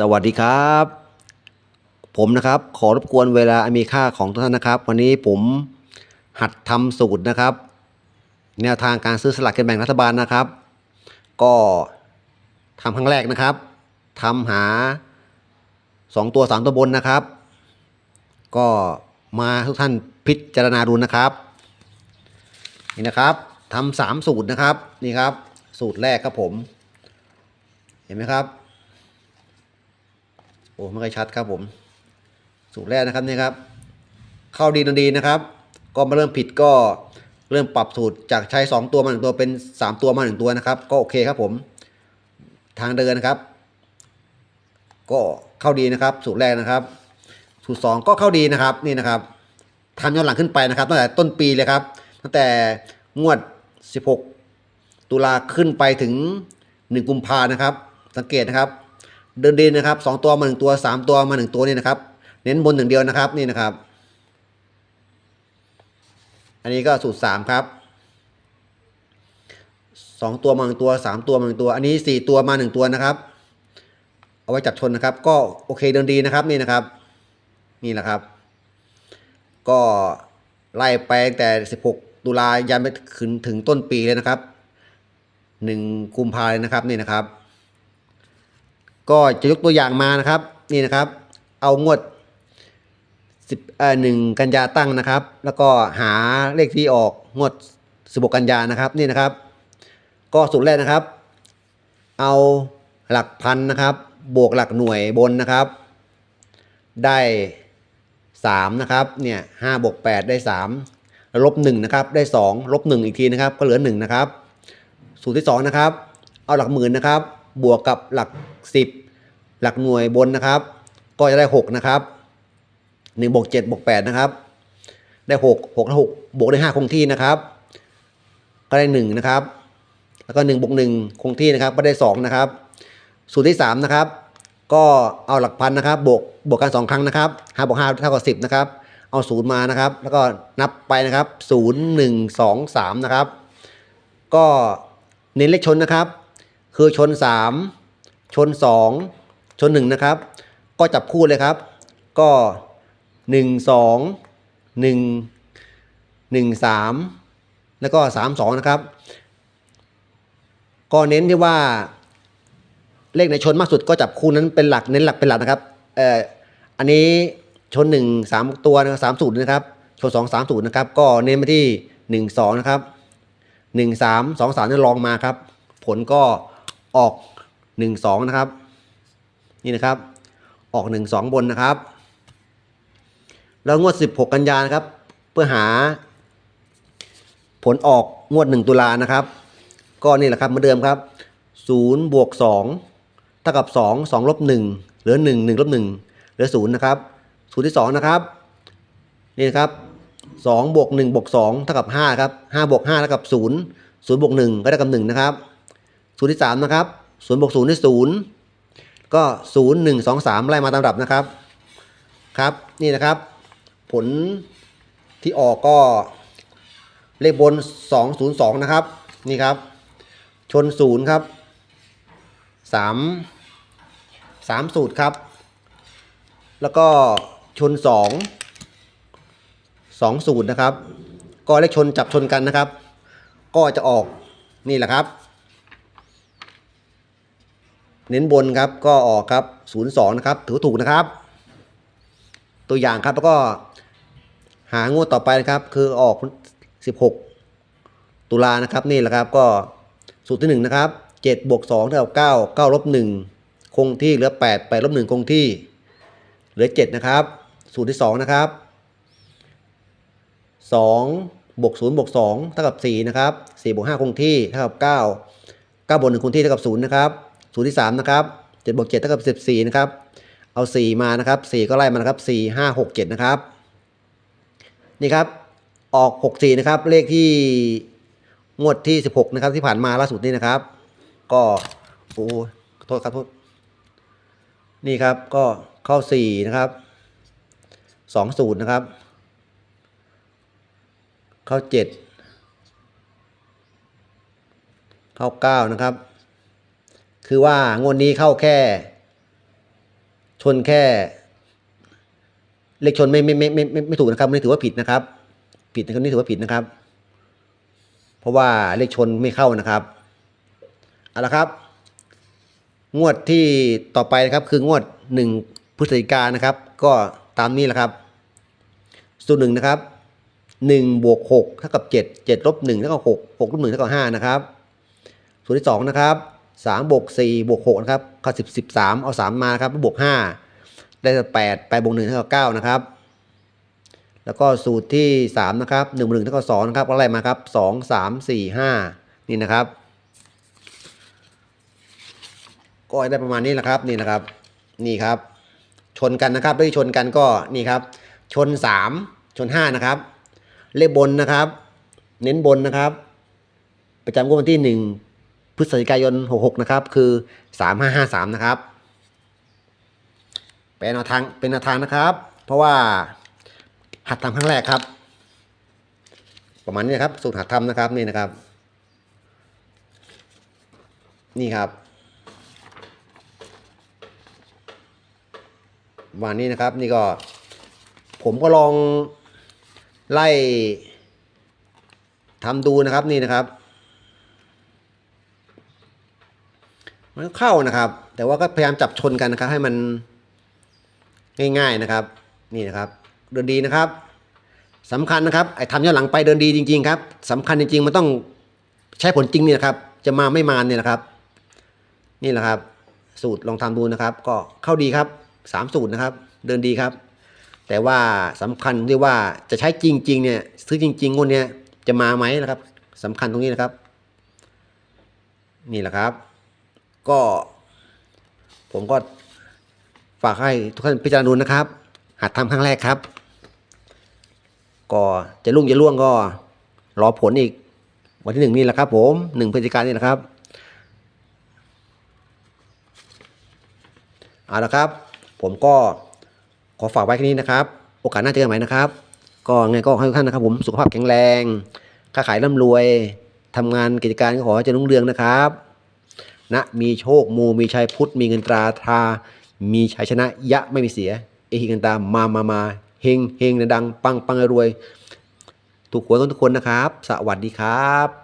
สวัสดีครับ ผมนะครับขอรบกวนเวลาอมีค่าของทุกท่านนะครับ วันนี้ผมหัดทำสูตรนะครับ แนวทางการซื้อสลากกินแบ่งรัฐบาลนะครับ ก็ทำครั้งแรกนะครับทำหา 2 ตัว 3 ตัวบนนะครับ ก็มาทุกท่านพิจารณาดูนะครับ นี่นะครับทำสามสูตรนะครับนี่ครับ สูตรแรกครับผม เห็นไหมครับ โอ้ไม่ค่อยชัดครับผม สูตรแรกนะครับนี่ครับ เข้าดีนดีนะครับ ก็มาเริ่มผิดก็เริ่มปรับสูตรจากใช้ 2 ตัวมาหนึ่งตัวเป็น 3 ตัวมาหนึ่งตัวนะครับ ก็โอเคครับผม ทางเดินนะครับ ก็เข้าดีนะครับ สูตรแรกนะครับ สูตร 2 ก็เข้าดีนะครับนี่นะครับทำย้อนหลังขึ้นไปนะครับตั้งแต่ต้นปีเลยครับ ตั้งแต่งวด 16 ตุลาขึ้นไปถึง 1 กุมภานะครับ สังเกตนะครับ เดินดีนะครับสองตัวมาหนึ่งตัวสามตัวมาหนึ่งตัวนี่นะครับ เน้นบนหนึ่งเดียวนะครับนี่นะครับ อันนี้ก็สูตรสามครับสองตัวมาหนึ่งตัวสามตัวมาหนึ่งตัว อันนี้สี่ตัวมาหนึ่งตัวนะครับ เอาไว้จับชนนะครับ ก็โอเคเดินดีนะครับนี่นะครับ นี่แหละครับ ก็ไล่ไปตั้งแต่16ตุลายันไปถึงถึงต้นปีเลยนะครับ1กุมภาเลยนะครับนี่นะครับ ก็จะยกตัวอย่างมานะครับนี่นะครับ เอางวดสิบเอ่อหนึ่งกันยาตั้งนะครับ แล้วก็หาเลขที่ออกงวดสิบกกันยานะครับนี่นะครับ ก็สูตรแรกนะครับ เอาหลักพันนะครับ บวกหลักหน่วยบนนะครับ ได้สามนะครับเนี่ยห้าบวกแปดได้สามลบหนึ่งนะครับได้สองลบหนึ่งอีกทีนะครับ ก็เหลือหนึ่งนะครับ สูตรที่สองนะครับ เอาหลักหมื่นนะครับ บวกกับหลักสิบหลักหน่วยบนนะครับ ก็จะได้หกนะครับหนึ่งบวกเจ็ดบวกแปดนะครับ ได้หกหกและหกบวกได้ห้าคงที่นะครับ ก็ได้หนึ่งนะครับ แล้วก็หนึ่งบวกหนึ่งคงที่นะครับ ก็ได้สองนะครับ สูตรที่สามนะครับ ก็เอาหลักพันนะครับ บวกบวกกันสองครั้งนะครับห้าบวกห้าเท่ากับสิบนะครับเอาศูนย์มานะครับ แล้วก็นับไปนะครับศูนย์หนึ่งสองสามนะครับ ก็เน้นเลขชนนะครับ คือชน 3 ชน 2 ชน 1 นะครับ ก็จับคู่เลยครับ ก็ 1 2 1 1 3 แล้วก็ 3 2 นะครับ ก็เน้นที่ว่า เลขในชนมากสุดก็จับคู่นั้นเป็นหลักเน้นหลักเป็นหลักนะครับเอ่ออันนี้ชน 1 3 ตัวนะครับสามสูตรนะครับ ชน 2 3สูตรนะครับ ก็เน้นไปที่ 1 2 นะครับหนึ่งสามสองสามนี่ลองมาครับ ผลก็ ออกหนึ่งสองนะครับ นี่นะครับ ออกหนึ่งสองบนนะครับ แล้วงวดสิบหกกันยานะครับ เพื่อหา ผลออกงวดหนึ่งตุลานะครับ ก็นี่แหละครับเหมือนเดิมครับศูนย์บวกสองเท่ากับสองสองลบหนึ่งเหลือหนึ่งหนึ่งลบหนึ่งเหลือศูนย์นะครับสูตรที่สองนะครับ นี่นะครับสองบวกหนึ่งบวกสองเท่ากับห้าครับห้าบวกห้าเท่ากับศูนย์ศูนย์บวกหนึ่งก็ได้กับหนึ่งนะครับ สูตรที่สามนะครับศูนย์บวกศูนย์ได้ศูนย์ก็ศูนย์หนึ่งสองสามไล่มาตามลำดับนะครับครับนี่นะครับ ผลที่ออกก็เลขบนสองศูนย์สองนะครับ นี่ครับ ชนศูนย์ครับสามสามสูตรครับ แล้วก็ชนสองสองสูตรนะครับ ก็เลขชนจับชนกันนะครับ ก็จะออกนี่แหละครับ เน้นบนครับก็ออกครับ02นะครับถือถูกนะครับ ตัวอย่างครับแล้วก็หางวดต่อไปนะครับ คือออก 16 ตุลานะครับนี่แหละครับก็สูตรที่ 1 นะครับ7บวก2เท่ากับ9 9ลบ1คงที่เหลือ 8 8ลบ1คงที่ เหลือ 7 นะครับ สูตรที่ 2 นะครับ2บวก0บวก2เท่ากับ4นะครับ4บวก5คงที่เท่ากับ 9 9บวก1คงที่เท่ากับ0นะครับ สูตรที่3นะครับ7บวก7เท่ากับ 14 นะครับ เอา 4 มานะครับ 4 ก็ไล่มานะครับ 4 5 6 7 นะครับ นี่ครับ ออก 6 4 นะครับ เลขที่งวดที่ 16 นะครับ ที่ผ่านมาล่าสุดนี่นะครับ ก็ โอ้โทษครับโทษ นี่ครับ ก็เข้า 4 นะครับ2สูตรนะครับ เข้า 7 เข้า 9 นะครับ คือว่างวดนี้เข้าแค่ ชนแค่ เลขชนไม่ไม่ไม่ไม่ไม่ไม่ถูกนะครับไม่ถือว่าผิดนะครับ ผิดนะครับนี่ถือว่าผิดนะครับ เพราะว่าเลขชนไม่เข้านะครับเอาละครับ งวดที่ต่อไปนะครับคืองวดหนึ่งพฤศจิกานะครับ ก็ตามนี้แหละครับ สูตรหนึ่งนะครับหนึ่งบวกหกเท่ากับเจ็ดเจ็ดลบหนึ่งเท่ากับหกหกลบหนึ่งเท่ากับห้านะครับ สูตรที่สองนะครับ สามบวกสี่บวกหกนะครับข้อสิบสิบสามเอาสามมานะครับแล้วบวกห้าได้แปดแปดบวกหนึ่งเท่ากับเก้านะครับ แล้วก็สูตรที่สามนะครับหนึ่งบวกหนึ่งเท่ากับสองนะครับก็ไล่มาครับสองสามสี่ห้านี่นะครับ ก็ได้ประมาณนี้แหละครับนี่นะครับ นี่ครับ ชนกันนะครับไม่ได้ชนกันก็นี่ครับ ชนสามชนห้านะครับ เลขบนนะครับ เน้นบนนะครับ ประจำงวดวันที่หนึ่ง พฤศจิกายนหกหกนะครับ คือสามห้าห้าสามนะครับ เป็นแนวทาง เป็นแนวทางนะครับ เพราะว่าหัดทำครั้งแรกครับ ประมาณนี้นครับ สูตรหัดทำนะครับ นี่นะครับ นี่ครับ วันนี้นะครับ นี่ก็ ผมก็ลองไล่ทำดูนะครับ นี่นะครับ มันเข้านะครับ แต่ว่าก็พยายามจับชนกันนะครับ ให้มันง่าย ๆนะครับ นี่นะครับ เดินดีนะครับสำคัญนะครับไอ้ทำย้อนหลังไปเดินดีจริง ๆ ครับสำคัญจริงๆมันต้องใช้ผลจริงนี่นะครับ จะมาไม่มาเนี่ยนะครับ นี่แหละครับ สูตรลองทำดูนะครับ ก็เข้าดีครับสามสูตรนะครับ เดินดีครับ แต่ว่าสำคัญที่ว่าจะใช้จริง ๆ เนี่ย ซื้อจริงๆงวดเนี้ยจะมาไหมนะครับสำคัญตรงนี้นะครับ นี่แหละครับ ก็ ผมก็ฝากให้ทุกท่านพิจารณาดูนะครับ หัดทำครั้งแรกครับ ก็จะรุ่งจะล่วงก็รอผลอีก วันที่หนึ่งนี่แหละครับ ผมหนึ่งพฤศจิกายนนี่แหละครับเอาละครับ ผมก็ขอฝากไว้แค่นี้นะครับ โอกาสหน้าเจอกันใหม่นะครับ ก็ไงก็ให้ทุกท่านนะครับ ผมสุขภาพแข็งแรงค้าขายร่ำรวยทำงานกิจการก็ขอให้เจริญรุ่งเรืองนะครับ นะมีโชคมูมีชัยพุทธมีเงินตราทา มีชัยชนะยะไม่มีเสีย เอหิกันตามามามาเฮงเฮงดังปังปังรวย ถูกหวยกันทุกคนนะครับ สวัสดีครับ